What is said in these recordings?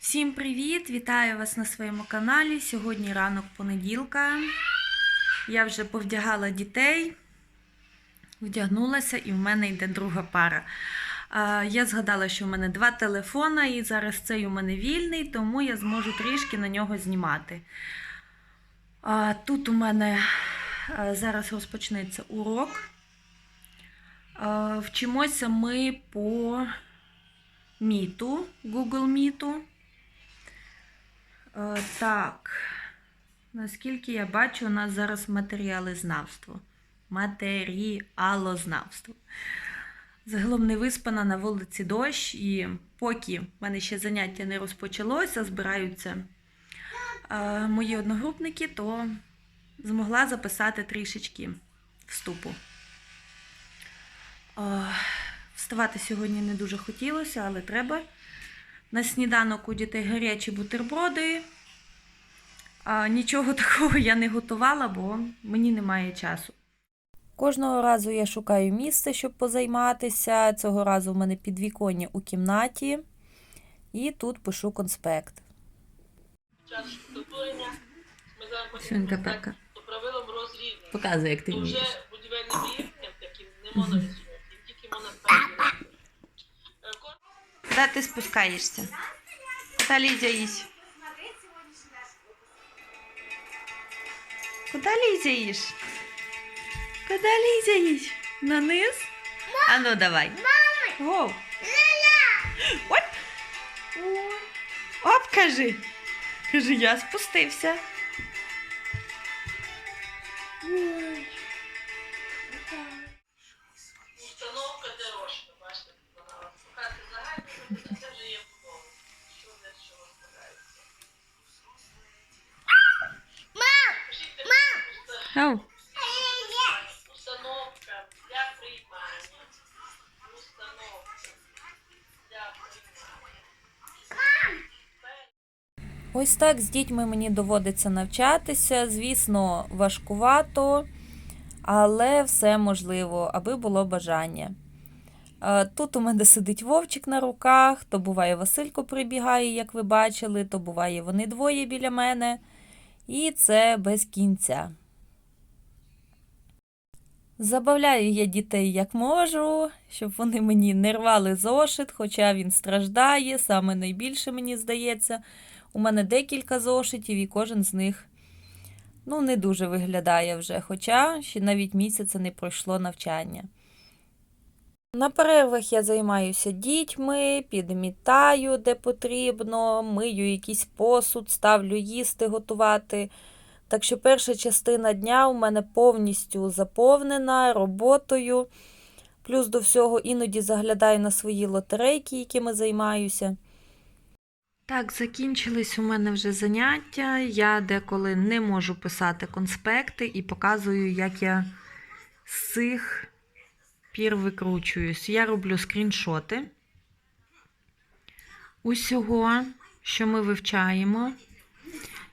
Всім привіт! Вітаю вас на своєму каналі. Сьогодні ранок понеділка. Я вже повдягала дітей, вдягнулася, і в мене йде друга пара. Я згадала, що в мене два телефона, і зараз цей у мене вільний, тому я зможу трішки на нього знімати. Тут у мене зараз розпочнеться урок. Вчимося ми по міту, Google Міту. Е, Так, наскільки я бачу, у нас зараз матеріалознавство. Матеріалознавство. Загалом не виспана на вулиці дощ, і поки в мене ще заняття не розпочалося, збираються е, мої одногрупники, то змогла записати трішечки вступу. Е, Вставати сьогодні не дуже хотілося, але треба. На сніданок у дітей гарячі бутерброди. А, нічого такого я не готувала, бо мені немає часу. Кожного разу я шукаю місце, щоб позайматися. Цього разу в мене підвіконня у кімнаті. І тут пишу конспект. час підготовлення. Ми зараз Свинка по правилам розрівнюємо. Показуй, як ти То вже вмієш. будівельним рівнем таким не можна Куди ти спускаєшся? Куди Лізя їсть? Куди Лізя їш? Куди Лізя їсть? На низ? А ну давай. Гоу. Оп. Оп, кажи. Кажи, я спустився. Уста- Оу. Установка для приймання. Установка для приймання. Ось так з дітьми мені доводиться навчатися. Звісно, важкувато, але все можливо, аби було бажання. Е, Тут у мене сидить вовчик на руках, то буває Василько прибігає, як ви бачили, то буває вони двоє біля мене. І це без кінця. Забавляю я дітей як можу, щоб вони мені не рвали зошит, хоча він страждає, саме найбільше мені здається. У мене декілька зошитів, і кожен з них ну, не дуже виглядає вже, хоча ще навіть місяця не пройшло навчання. На перервах я займаюся дітьми, підмітаю, де потрібно, мию якийсь посуд, ставлю їсти, готувати. Так що перша частина дня у мене повністю заповнена роботою. Плюс до всього іноді заглядаю на свої лотерейки, якими займаюся. Так, закінчились у мене вже заняття. Я деколи не можу писати конспекти і показую, як я з цих пір викручуюсь. Я роблю скріншоти усього, що ми вивчаємо,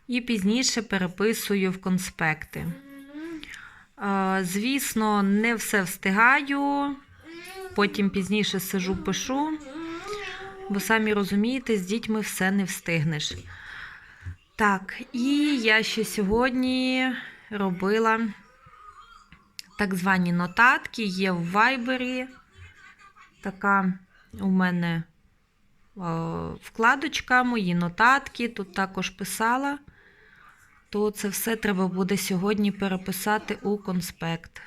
і пізніше переписую в конспекти. Звісно, не все встигаю, потім пізніше сижу, пишу. Бо самі розумієте, з дітьми все не встигнеш. Так, і я ще сьогодні робила так звані нотатки, є в вайбері. Така у мене о, вкладочка, мої нотатки. Тут також писала. То це все треба буде сьогодні переписати у конспект.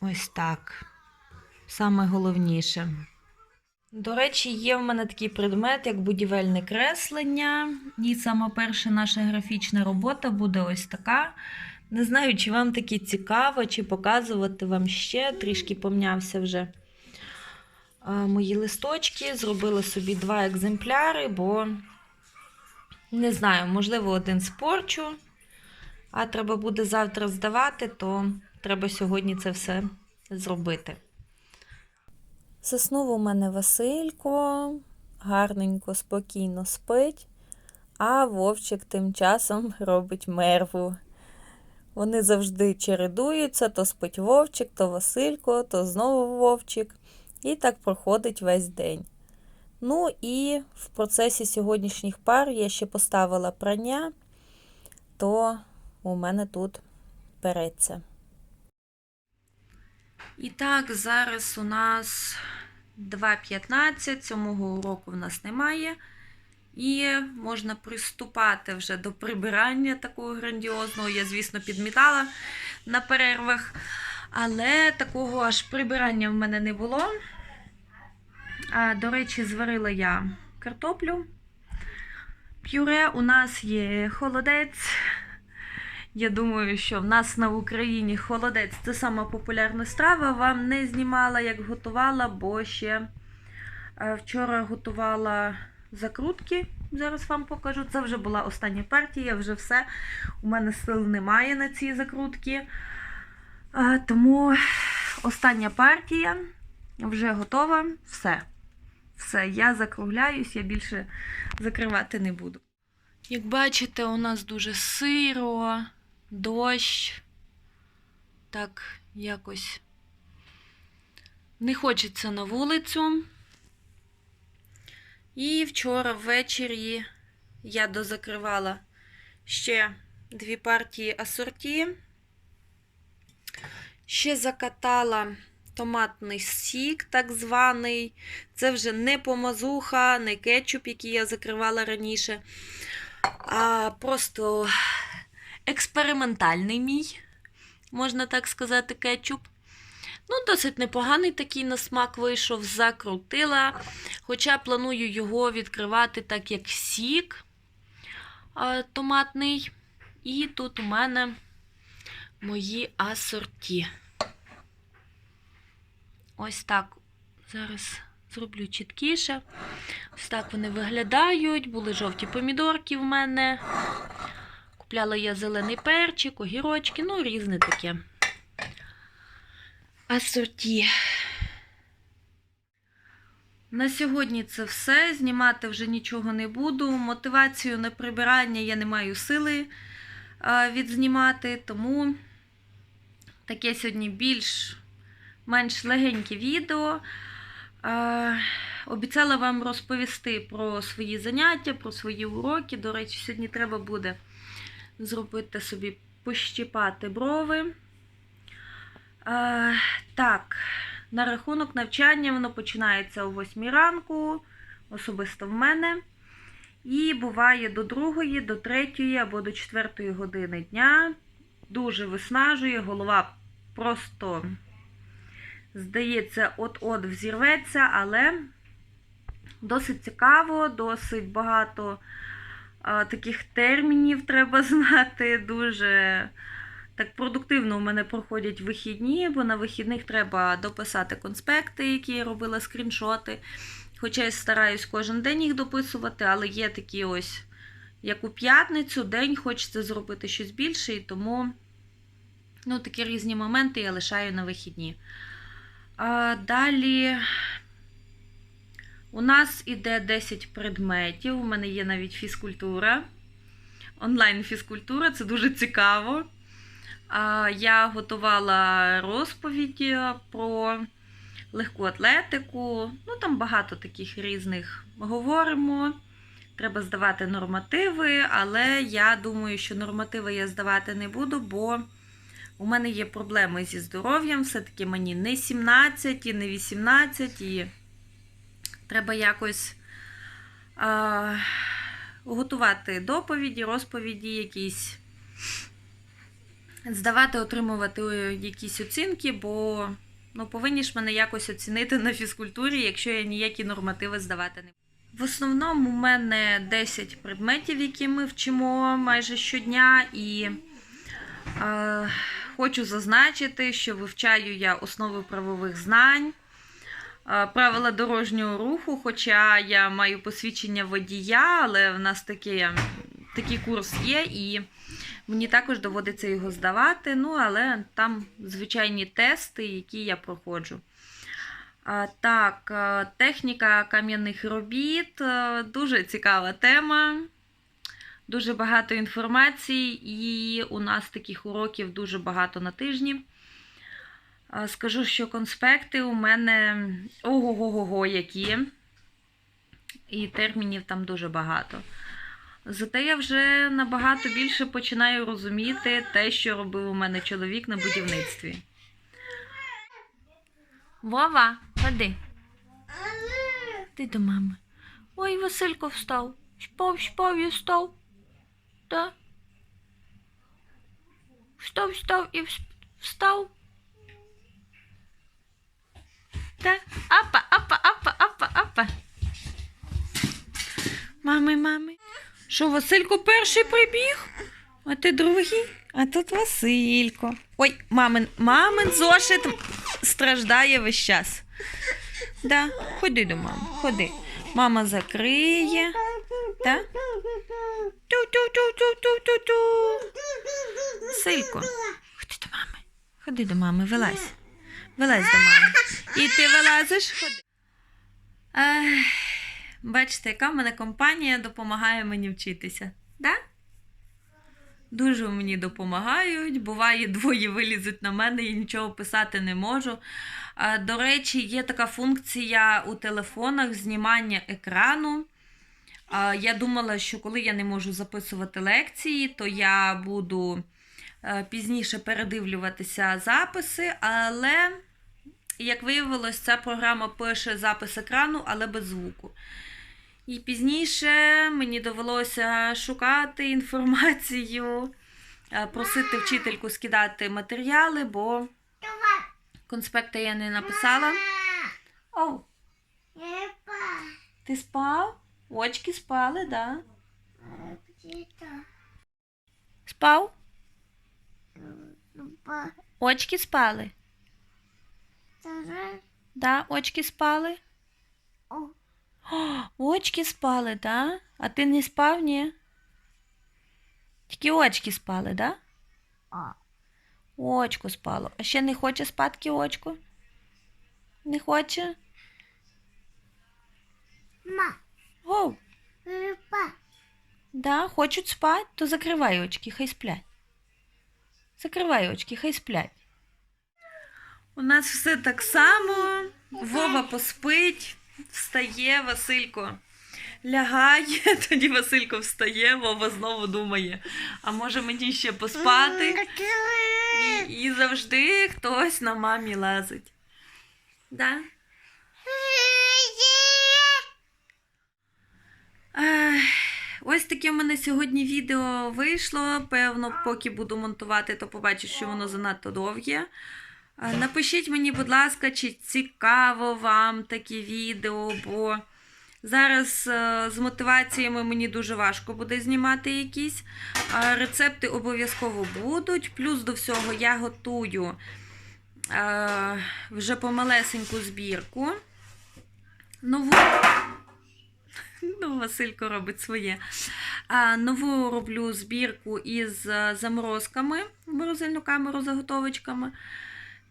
Ось так. Саме головніше. До речі, є в мене такий предмет, як будівельне креслення. І саме перша наша графічна робота буде ось така. Не знаю, чи вам таке цікаво, чи показувати вам ще. Трішки помнявся вже а, мої листочки. Зробила собі два екземпляри, бо не знаю, можливо, один спорчу, а треба буде завтра здавати, то треба сьогодні це все зробити. Заснув у мене Василько, гарненько, спокійно спить, а вовчик тим часом робить мерву. Вони завжди чередуються, то спить вовчик, то Василько, то знову вовчик. І так проходить весь день. Ну і в процесі сьогоднішніх пар я ще поставила прання, то у мене тут переться. І так, зараз у нас 2.15, самого уроку в нас немає. І можна приступати вже до прибирання такого грандіозного. Я, звісно, підмітала на перервах, але такого аж прибирання в мене не було. А, До речі, зварила я картоплю. Пюре у нас є холодець. Я думаю, що в нас на Україні холодець це сама популярна страва. Вам не знімала, як готувала, бо ще е, вчора готувала закрутки. Зараз вам покажу. Це вже була остання партія, вже все. У мене сил немає на ці закрутки. Тому остання партія вже готова. Все. Все, я закругляюсь, я більше закривати не буду. Як бачите, у нас дуже сиро, дощ. Так, якось не хочеться на вулицю. І вчора ввечері я дозакривала ще дві партії асорті. Ще закатала томатний сік, так званий. Це вже не помазуха, не кетчуп, який я закривала раніше, а просто експериментальний мій, можна так сказати, кетчуп. Ну, досить непоганий такий на смак вийшов, закрутила. Хоча планую його відкривати так, як сік томатний. І тут у мене мої асорті. Ось так. Зараз зроблю чіткіше. Ось так вони виглядають. Були жовті помідорки в мене. Купляла я зелений перчик, огірочки, ну, різне таке. Асорті. На сьогодні це все. Знімати вже нічого не буду. Мотивацію на прибирання я не маю сили відзнімати, тому таке сьогодні більш менш легеньке відео. Обіцяла вам розповісти про свої заняття, про свої уроки. До речі, сьогодні треба буде зробити собі пощіпати брови. Е, так, на рахунок навчання воно починається о 8 ранку, особисто в мене. І буває до 2, до 3 або до 4 години дня. Дуже виснажує, голова просто здається, от-от взірветься, але досить цікаво, досить багато а, таких термінів треба знати. Дуже так продуктивно у мене проходять вихідні, бо на вихідних треба дописати конспекти, які я робила скріншоти. Хоча я стараюсь кожен день їх дописувати, але є такі ось, як у п'ятницю, день хочеться зробити щось більше, і тому ну, такі різні моменти я лишаю на вихідні. А, Далі у нас іде 10 предметів. У мене є навіть фізкультура. Онлайн-фізкультура, це дуже цікаво. Я готувала розповіді про легку атлетику. Ну, там багато таких різних говоримо. Треба здавати нормативи, але я думаю, що нормативи я здавати не буду, бо у мене є проблеми зі здоров'ям, все-таки мені не 17 і не 18, і треба якось а, готувати доповіді, розповіді якісь, здавати, отримувати якісь оцінки, бо ну, повинні ж мене якось оцінити на фізкультурі, якщо я ніякі нормативи здавати не буду. В основному у мене 10 предметів, які ми вчимо майже щодня, і е, хочу зазначити, що вивчаю я основи правових знань, е, правила дорожнього руху, хоча я маю посвідчення водія, але в нас таке, такий курс є, і мені також доводиться його здавати. Ну, але там звичайні тести, які я проходжу. Так, е, техніка кам'яних робіт. е, Дуже цікава тема. Дуже багато інформації, і у нас таких уроків дуже багато на тижні. Скажу, що конспекти у мене ого-го-го, які. і термінів там дуже багато. Зате я вже набагато більше починаю розуміти те, що робив у мене чоловік на будівництві. Вова, ходи. Ти до мами. Ой, Василько встав. Спав, спав і встав. Да? Встав, встав і встав. Да? Апа, апа, апа, апа, апа. Мами, мами. Що, Василько перший прибіг? А ти другий? А тут Василько. Ой, мамин, мамин зошит страждає весь час. Да, ходи до мами, ходи. Мама закриє. Да? Ту-ту-ту-ту-ту-ту-ту. Силько, ходи до мами. Ходи до мами, вилазь. Вилазь до мами. І ти вилазиш? Ходи. Ех, бачите, яка в мене компанія допомагає мені вчитися. Да? Дуже мені допомагають. Буває, двоє вилізуть на мене і нічого писати не можу. До речі, є така функція у телефонах знімання екрану. Я думала, що коли я не можу записувати лекції, то я буду е, пізніше передивлюватися записи, але, як виявилось, ця програма пише запис екрану, але без звуку. І пізніше мені довелося шукати інформацію, е, просити вчительку скидати матеріали, бо конспекти я не написала. О, ти спав? Очки спали, да? Спав? Очки спали? Да, очки спали? О, очки спали, да? А ти не спав, ні? Тільки очки спали, да? Очко спало. А ще не хоче спадки очко? Не хоче? Ма. О, да, хочуть спати, то закривай очки, хай сплять. Закривай очки, хай сплять. У нас все так само. Вова поспить, встає Василько. Лягає, тоді Василько встає, Вова знову думає, а може мені ще поспати? І, і завжди хтось на мамі лазить. Да? Ось таке в мене сьогодні відео вийшло. Певно, поки буду монтувати, то побачу, що воно занадто довге. Напишіть мені, будь ласка, чи цікаво вам такі відео, бо зараз е, з мотиваціями мені дуже важко буде знімати якісь. Рецепти обов'язково будуть. Плюс до всього я готую е, вже помалесеньку збірку. Нову. Ну, Василько робить своє. А, нову роблю збірку із е, заморозками морозильну камеру заготовочками.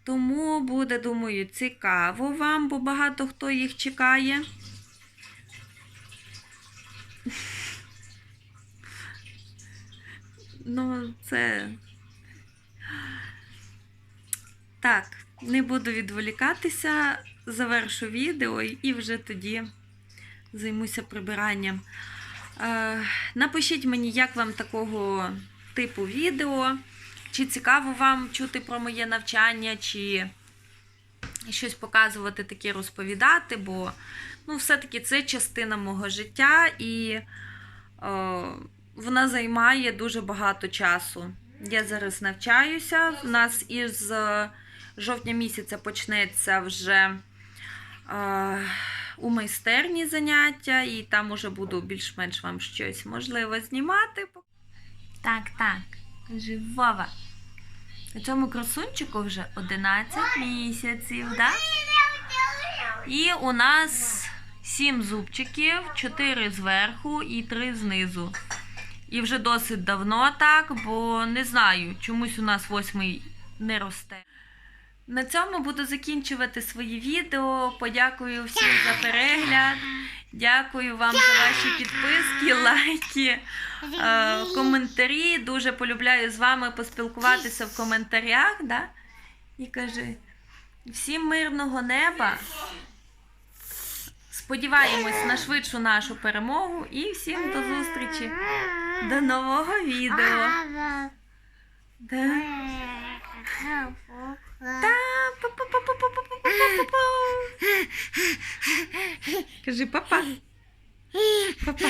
Тому буде, думаю, цікаво вам, бо багато хто їх чекає. Ну, це. Так, не буду відволікатися, завершу відео і вже тоді займуся прибиранням. Е, напишіть мені, як вам такого типу відео, чи цікаво вам чути про моє навчання, чи щось показувати таке розповідати, бо ну, все-таки це частина мого життя і е, вона займає дуже багато часу. Я зараз навчаюся. У нас із жовтня місяця почнеться вже. е, у майстерні заняття, і там уже буду більш-менш вам щось можливо знімати. Так, так, каже Вова. Цьому красунчику вже 11 місяців, так? І у нас 7 зубчиків, 4 зверху і 3 знизу. І вже досить давно так, бо не знаю, чомусь у нас восьмий не росте. На цьому буду закінчувати свої відео. Подякую всім за перегляд. Дякую вам за ваші підписки, лайки, коментарі. Дуже полюбляю з вами поспілкуватися в коментарях. Да? І кажи всім мирного неба. Сподіваємось на швидшу нашу перемогу і всім до зустрічі. До нового відео. Да. Та, па па па па па па па па па Кажи папа. Папа.